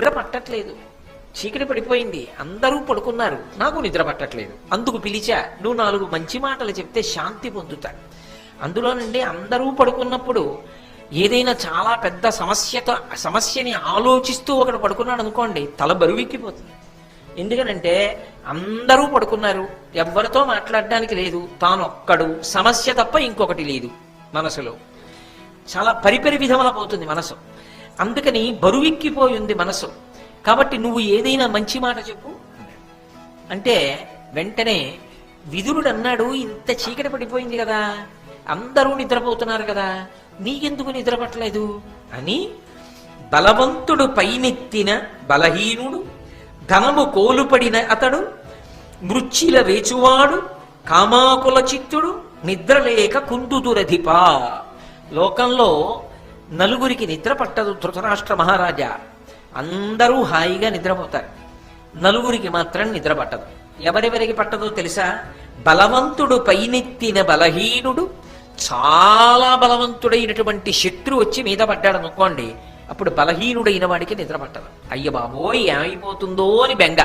నిద్ర పట్టట్లేదు. చీకటి పడిపోయింది. అందరూ పడుకున్నారు. నాకు నిద్ర పట్టట్లేదు. అందుకు పిలిచా నువ్వు నాలుగు మంచి మాటలు చెప్తే శాంతి పొందుతా. అందులోనండి అందరూ పడుకున్నప్పుడు ఏదైనా చాలా పెద్ద సమస్యతో సమస్యని ఆలోచిస్తూ ఒకడు పడుకున్నాడు అనుకోండి తల బరువెక్కిపోతుంది. ఎందుకనంటే అందరూ పడుకున్నారు. ఎవ్వరితో మాట్లాడడానికి లేదు. తానొక్కడు. సమస్య తప్ప ఇంకొకటి లేదు మనసులో. చాలా పరిపరి విధములపోతుంది మనసు. అందుకని బరువెక్కిపోయి ఉంది మనసు. కాబట్టి నువ్వు ఏదైనా మంచి మాట చెప్పు. అంటే వెంటనే విదురుడు అన్నాడు ఇంత చీకటి పడిపోయింది కదా అందరూ నిద్రపోతున్నారు కదా నీకెందుకు నిద్రపట్టలేదు? అని బలవంతుడు పైనెత్తిన బలహీనుడు ధనము కోలుపడిన అతడు మృచ్చిల వేచువాడు కామాకుల చిత్తుడు నిద్రలేక కుందుదురధిపా. లోకంలో నలుగురికి నిద్ర పట్టదు ధృతరాష్ట్ర మహారాజా. అందరూ హాయిగా నిద్రపోతారు. నలుగురికి మాత్రం నిద్ర పట్టదు. ఎవరెవరికి పట్టదో తెలుసా? బలవంతుడు పైనెత్తిన బలహీనుడు చాలా బలవంతుడైనటువంటి శత్రు వచ్చి మీద పడ్డాడు అనుకోండి అప్పుడు బలహీనుడైన వాడికి నిద్ర పట్టదు. అయ్య బాబోయ్ ఏమైపోతుందో అని బెంగ.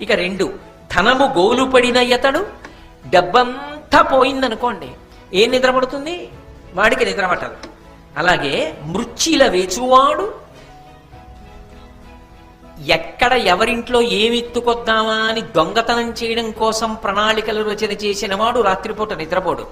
ఇక రెండు ధనము గోలుపడిన ఇతడు డబ్బంతా పోయిందనుకోండి ఏం నిద్ర పడుతుంది? వాడికి నిద్ర పట్టదు. అలాగే మృచ్చిల వేచువాడు ఎక్కడ ఎవరింట్లో ఏమి ఎత్తుకొద్దామా అని దొంగతనం చేయడం కోసం ప్రణాళికలు రచన చేసిన వాడు రాత్రిపూట నిద్రపోడు.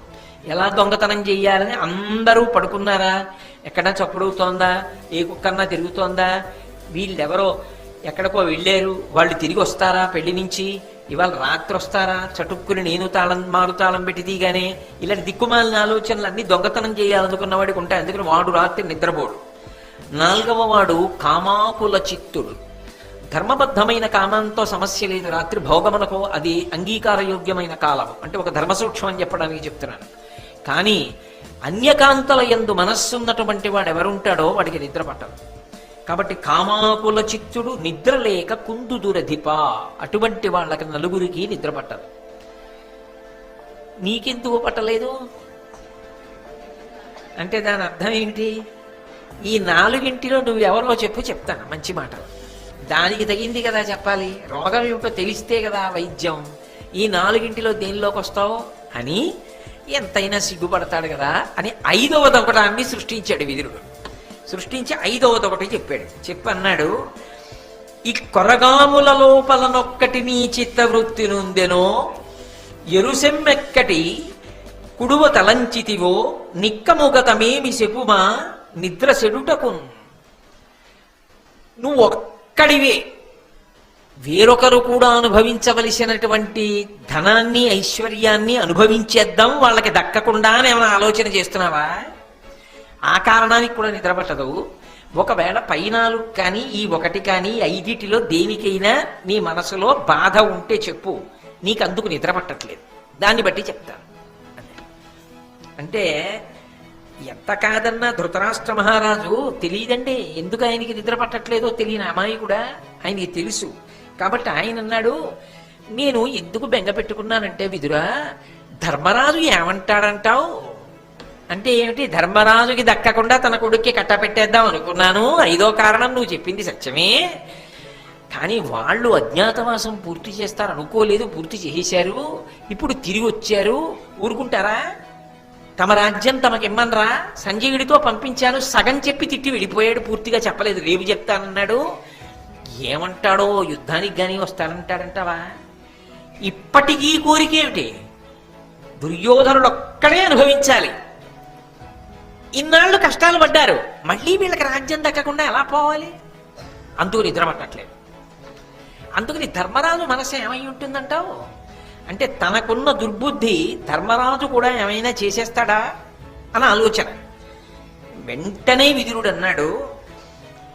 ఎలా దొంగతనం చేయాలని అందరూ పడుకున్నారా? ఎక్కడ చప్పుడవుతోందా? ఏ కుక్కన్నా తిరుగుతోందా? వీళ్ళెవరో ఎక్కడికో వెళ్ళారు? వాళ్ళు తిరిగి వస్తారా పెళ్ళి నుంచి? ఇవాళ రాత్రి వస్తారా చటుక్కుని నేను తాళం మారు తాళం పెట్టి తీగానే ఇలాంటి దిక్కుమాలిన ఆలోచనలు అన్ని దొంగతనం చేయాలనుకున్న వాడికి ఉంటాయి. అందుకని వాడు రాత్రి నిద్రపోడు. నాలుగవ వాడు కామాకుల చిత్తుడు. ధర్మబద్ధమైన కామంతో సమస్య లేదు. రాత్రి భోగమునకు అది అంగీకారయోగ్యమైన కాలం అంటే ఒక ధర్మసూక్ష్మం అని చెప్పడానికి చెప్తున్నాను. కానీ అన్యకాంతల ఎందు మనస్సున్నటువంటి వాడు ఎవరుంటాడో వాడికి నిద్ర పట్టదు. కాబట్టి కామాకుల చిత్తుడు నిద్ర లేక కుందుదురధిప అటువంటి వాళ్ళకి నలుగురికి నిద్ర పట్టదు. నీకెందుకు పట్టలేదు? అంటే దాని అర్థం ఏంటి? ఈ నాలుగింటిలో నువ్వు ఎవరో చెప్పు చెప్తాను మంచి మాట. దానికి తగింది కదా చెప్పాలి. రోగం ఏమిటో తెలిస్తే కదా వైద్యం. ఈ నాలుగింటిలో దేనిలోకి వస్తావు? అని ఎంతైనా సిగ్గుపడతాడు కదా అని ఐదవ ఐదవదొకటాన్ని సృష్టించాడు విదురుడు. సృష్టించి ఐదవదొకటి చెప్పాడు. చెప్పన్నాడు ఈ కొరగాముల లోపలనొక్కటి నీ చిత్తవృత్తి నుందెనో ఎరుసెమ్మెక్కటి కుడువ తలంచితివో నిక్కముగతమేమి చెప్పుమా నిద్ర సెడుటకు నువ్వు ఒక్కడివే వేరొకరు కూడా అనుభవించవలసినటువంటి ధనాన్ని ఐశ్వర్యాన్ని అనుభవించేద్దాం వాళ్ళకి దక్కకుండా అని ఏమైనా ఆలోచన చేస్తున్నావా? ఆ కారణానికి కూడా నిద్రపట్టదు ఒకవేళ పైనాలు కానీ ఈ ఒకటి కానీ ఐదిటిలో దేనికైనా నీ మనసులో బాధ ఉంటే చెప్పు. నీకు అందుకు నిద్ర పట్టట్లేదు. దాన్ని బట్టి చెప్తాను అంటే ఎంత కాదన్నా ధృతరాష్ట్ర మహారాజు తెలియదండి. ఎందుకు ఆయనకి నిద్ర పట్టట్లేదో తెలియని అమ్మాయి కూడా ఆయనకి తెలుసు. కాబట్టి ఆయన అన్నాడు నేను ఎందుకు బెంగ పెట్టుకున్నానంటే విదురా ధర్మరాజు ఏమంటాడంటావు? అంటే ఏమిటి? ధర్మరాజుకి దక్కకుండా తన కొడుక్కి కట్టపెట్టేద్దాం అనుకున్నాను. ఐదో కారణం నువ్వు చెప్పింది సత్యమే. కానీ వాళ్ళు అజ్ఞాతవాసం పూర్తి చేస్తారు. అనుకోలేదు పూర్తి చేసేశారు. ఇప్పుడు తిరిగి వచ్చారు. ఊరుకుంటారా? తమ రాజ్యం తమకిమ్మనరా? సంజయుడితో పంపించాను. సగం చెప్పి తిట్టి వెళ్ళిపోయాడు. పూర్తిగా చెప్పలేదు. రేపు చెప్తానన్నాడు. ఏమంటాడో? యుద్ధానికి కానీ వస్తానంటాడంటావా? ఇప్పటికీ కోరిక ఏమిటి? దుర్యోధనుడు ఒక్కడే అనుభవించాలి. ఇన్నాళ్ళు కష్టాలు పడ్డారు. మళ్ళీ వీళ్ళకి రాజ్యం దక్కకుండా ఎలా పోవాలి? అందుకు నిద్రపట్టట్లేదు. అందుకని ధర్మరాజు మనసు ఏమై ఉంటుందంటావు? అంటే తనకున్న దుర్బుద్ధి ధర్మరాజు కూడా ఏమైనా చేసేస్తాడా? అని ఆలోచన. వెంటనే విదురుడు అన్నాడు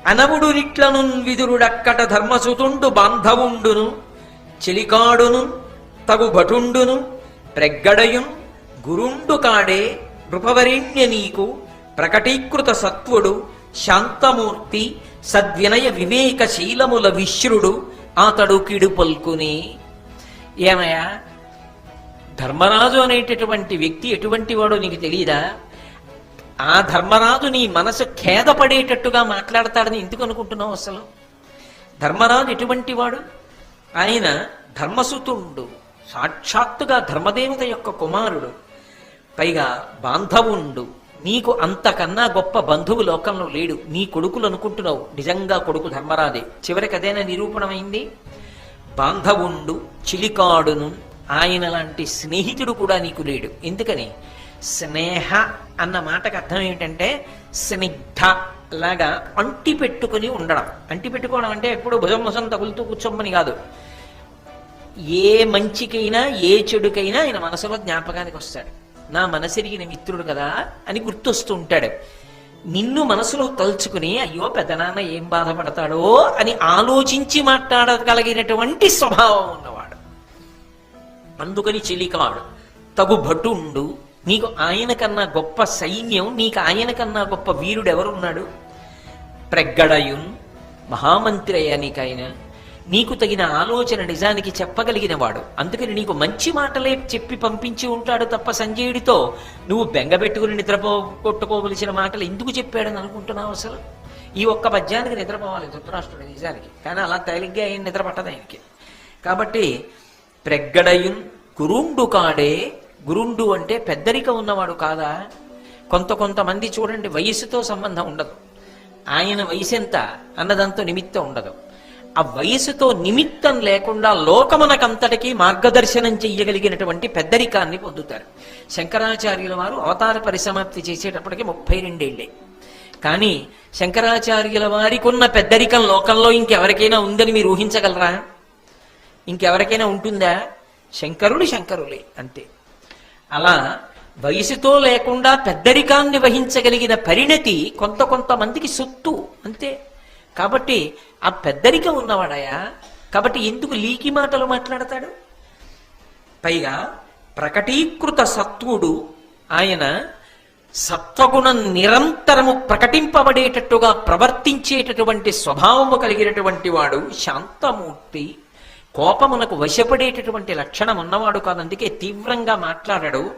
అనవుడు రిట్లను విదురుడక్కట ధర్మసుతుండు బాంధవుండును చెలికాడును తగు భటుండును ప్రగ్గడయున్ గురుండు కాడే నృపవరిణ్య నీకు ప్రకటీకృత సత్వుడు శాంతమూర్తి సద్వినయ వివేకశీలముల విశ్రుడు అతడు కిడు పల్కుని. ఏమయ్యా? ధర్మరాజు అనేటటువంటి వ్యక్తి ఎటువంటి వాడో నీకు తెలియదా ఆ ధర్మరాజు నీ మనసు ఖేదపడేటట్టుగా మాట్లాడతాడని ఎందుకు అనుకుంటున్నావు అసలు? ధర్మరాజు ఎటువంటి వాడు? ఆయన ధర్మసుతుండు సాక్షాత్తుగా ధర్మదేవత యొక్క కుమారుడు పైగా బాంధవుండు నీకు అంతకన్నా గొప్ప బంధువు లోకంలో లేడు. నీ కొడుకులు అనుకుంటున్నావు. నిజంగా కొడుకు ధర్మరాజే. చివరికి అదేనా నిరూపణమైంది? బాంధవుండు చిలికాడును ఆయన లాంటి స్నేహితుడు కూడా నీకు లేడు. ఎందుకని? స్నేహ అన్న మాటకు అర్థం ఏమిటంటే స్నిగ్ధ లాగా అంటి పెట్టుకుని ఉండడం. అంటి పెట్టుకోవడం అంటే ఎప్పుడు భుజం భుజం తగులుతూ కూర్చోమని కాదు. ఏ మంచికైనా ఏ చెడుకైనా ఆయన మనసులో జ్ఞాపకానికి వస్తాడు. నా మనసెరిగిన మిత్రుడు కదా అని గుర్తొస్తూ ఉంటాడు నిన్ను మనసులో తలుచుకుని అయ్యో పెద్దనాన్న ఏం బాధపడతాడో అని ఆలోచించి మాట్లాడగలిగినటువంటి స్వభావం ఉన్నవాడు. అందుకని చెలికాడు తగు భటుండు నీకు ఆయన కన్నా గొప్ప సైన్యం నీకు ఆయన కన్నా గొప్ప వీరుడు ఎవరున్నాడు? ప్రగ్గడయున్ మహామంత్రి అయ్యా నీకైన. నీకు తగిన ఆలోచన నిజానికి చెప్పగలిగిన వాడు అందుకని నీకు మంచి మాటలే చెప్పి పంపించి ఉంటాడు తప్ప సంజయుడితో నువ్వు బెంగబెట్టుకుని నిద్రపో కొట్టుకోవలసిన మాటలు ఎందుకు చెప్పాడని అనుకుంటున్నావు అసలు? ఈ ఒక్క పద్యానికి నిద్రపోవాలి ధృతరాష్ట్రుడు నిజానికి. కానీ అలా తేలిగ్గా ఏం నిద్ర పట్టదు ఆయనకి. కాబట్టి ప్రెగ్గడయున్ గురుండు కాడే గురుండు అంటే పెద్దరిక ఉన్నవాడు కాదా? కొంత కొంతమంది చూడండి వయసుతో సంబంధం ఉండదు. ఆయన వయసు ఎంత అన్నదంతో నిమిత్తం ఉండదు. ఆ వయసుతో నిమిత్తం లేకుండా లోకమునకంతటికీ మార్గదర్శనం చెయ్యగలిగినటువంటి పెద్దరికాన్ని పొందుతారు. శంకరాచార్యుల వారు అవతార పరిసమాప్తి చేసేటప్పటికి ముప్పై రెండేళ్ళే కానీ శంకరాచార్యుల వారికి ఉన్న పెద్దరికం లోకంలో ఇంకెవరికైనా ఉందని మీరు ఊహించగలరా? ఇంకెవరికైనా ఉంటుందా? శంకరుడు శంకరులే అంతే. అలా వయసుతో లేకుండా పెద్దరికాన్ని వహించగలిగిన పరిణతి కొంత కొంతమందికి సొత్తు అంతే. కాబట్టి ఆ పెద్దరిక ఉన్నవాడయా? కాబట్టి ఎందుకు లీకి మాటలు మాట్లాడతాడు? పైగా ప్రకటీకృత సత్వుడు ఆయన సత్వగుణం నిరంతరము ప్రకటింపబడేటట్టుగా ప్రవర్తించేటటువంటి స్వభావము కలిగినటువంటి వాడు శాంతమూర్తి. కోపమునకు వశపడేటటువంటి లక్షణం ఉన్నవాడు కాదు అందుకే తీవ్రంగా మాట్లాడాడు.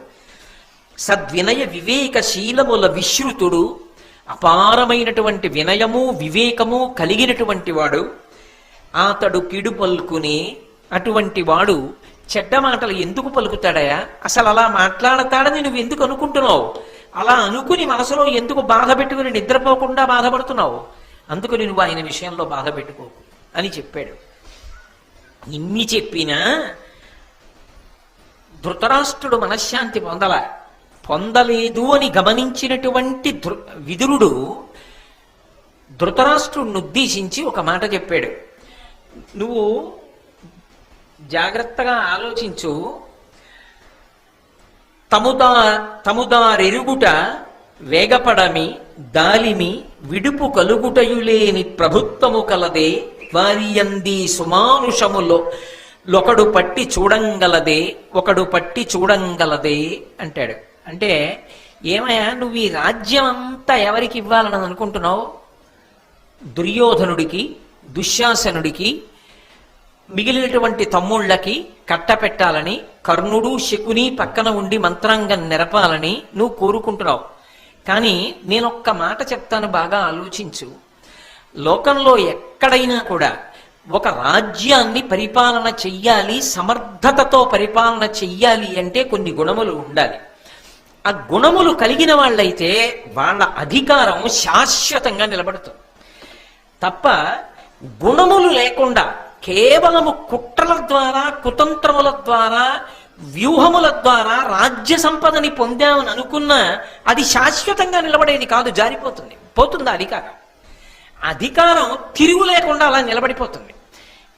సద్వినయ వివేకశీలముల విశ్రుతుడు. అపారమైనటువంటి వినయము వివేకము కలిగినటువంటి వాడు అతడు కిడు పలుకుని అటువంటి వాడు చెడ్డ మాటలు ఎందుకు పలుకుతాడయా అసలు అలా మాట్లాడతాడని నువ్వు ఎందుకు అనుకుంటున్నావు? అలా అనుకుని మనసులో ఎందుకు బాధ పెట్టుకుని నిద్రపోకుండా బాధపడుతున్నావు? అందుకని నువ్వు ఆయన విషయంలో బాధ పెట్టుకోకు అని చెప్పాడు. ఇన్ని చెప్పినా ధృతరాష్ట్రుడు మనశ్శాంతి పొందల. పొందలేదు అని గమనించినటువంటి ధృ విదురుడు ధృతరాష్ట్రుడిని ఉద్దేశించి ఒక మాట చెప్పాడు. నువ్వు జాగ్రత్తగా ఆలోచించు. తముదా తముదారెరుగుట వేగపడమి దాలిమి విడుపు కలుగుటయులేని ప్రభుత్వము కలదే వారియంది సుమానుషములో ఒకడు పట్టి చూడంగలదే ఒకడు పట్టి చూడంగలదే అంటాడు. అంటే ఏమయ్యా నువ్వు ఈ రాజ్యం అంతా ఎవరికి ఇవ్వాలని అనుకుంటున్నావు? దుర్యోధనుడికి దుశ్శాసనుడికి మిగిలినటువంటి తమ్ముళ్ళకి కట్టపెట్టాలని కర్ణుడు శకుని పక్కన ఉండి మంత్రాంగం నెరపాలని నువ్వు కోరుకుంటున్నావు. కానీ నేనొక్క మాట చెప్తాను బాగా ఆలోచించు. లోకంలో ఎక్కడైనా కూడా ఒక రాజ్యాన్ని పరిపాలన చెయ్యాలి సమర్థతతో పరిపాలన చెయ్యాలి అంటే కొన్ని గుణములు ఉండాలి. ఆ గుణములు కలిగిన వాళ్ళైతే వాళ్ళ అధికారం శాశ్వతంగా నిలబడుతుంది. తప్ప గుణములు లేకుండా కేవలము కుట్రల ద్వారా కుతంత్రముల ద్వారా వ్యూహముల ద్వారా రాజ్య సంపదని పొందామని అనుకున్నా అది శాశ్వతంగా నిలబడేది కాదు జారిపోతుంది. పోతుంది అధికారం? అధికారం తిరుగు లేకుండా అలా నిలబడిపోతుంది.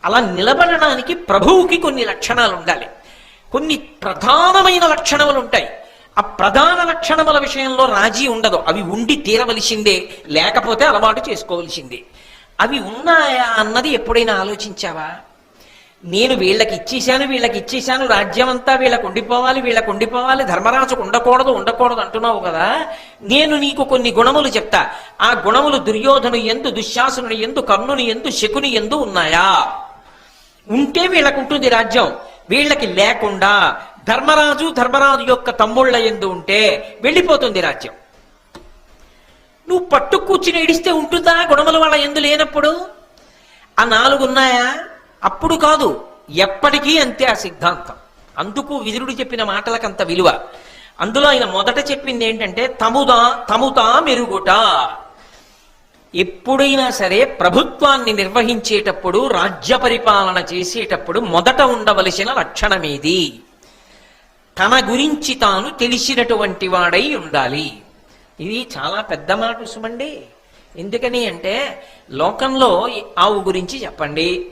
అలా నిలబడడానికి ప్రభువుకి కొన్ని లక్షణాలు ఉండాలి. కొన్ని ప్రధానమైన లక్షణములు ఉంటాయి. ఆ ప్రధాన లక్షణముల విషయంలో రాజీ ఉండదు. అవి ఉండి తీరవలసిందే లేకపోతే అలవాటు చేసుకోవలసిందే. అవి ఉన్నాయా అన్నది ఎప్పుడైనా ఆలోచించావా? నేను వీళ్ళకి ఇచ్చేశాను వీళ్ళకి ఇచ్చేశాను రాజ్యం అంతా వీళ్ళకు ఉండిపోవాలి వీళ్ళకు ఉండిపోవాలి ధర్మరాజుకు ఉండకూడదు ఉండకూడదు అంటున్నావు కదా? నేను నీకు కొన్ని గుణములు చెప్తా. ఆ గుణములు దుర్యోధను ఎందు దుశ్శాసనుని ఎందు కర్ణుని ఎందు శకుని ఎందు ఉన్నాయా? ఉంటే వీళ్ళకు ఉంటుంది రాజ్యం. వీళ్ళకి లేకుండా ధర్మరాజు ధర్మరాజు యొక్క తమ్ముళ్ళ ఎందు ఉంటే వెళ్ళిపోతుంది రాజ్యం. నువ్వు పట్టు కూర్చుని ఇడిస్తే ఉంటుందా గుణముల వాళ్ళ ఎందు లేనప్పుడు? ఆ నాలుగు ఉన్నాయా అప్పుడు కాదు ఎప్పటికీ అంతే ఆ సిద్ధాంతం. అందుకు విదురుడు చెప్పిన మాటలకంత విలువ. అందులో ఆయన మొదట చెప్పింది ఏంటంటే తముదా తముతా మెరుగుట. ఎప్పుడైనా సరే ప్రభుత్వాన్ని నిర్వహించేటప్పుడు రాజ్య పరిపాలన చేసేటప్పుడు మొదట ఉండవలసిన లక్షణమేది తన గురించి తాను తెలిసినటువంటి వాడై ఉండాలి. ఇది చాలా పెద్ద మాట సుమండి. ఎందుకని అంటే లోకంలో ఆవు గురించి చెప్పండి.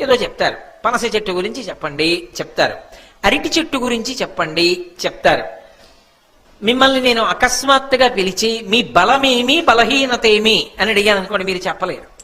ఏదో చెప్తారు. పనస చెట్టు గురించి చెప్పండి చెప్తారు. అరటి చెట్టు గురించి చెప్పండి చెప్తారు. మిమ్మల్ని నేను అకస్మాత్తుగా పిలిచి మీ బలమేమి బలహీనత ఏమి అని అడిగాను అనుకోండి మీరు చెప్పలేరు.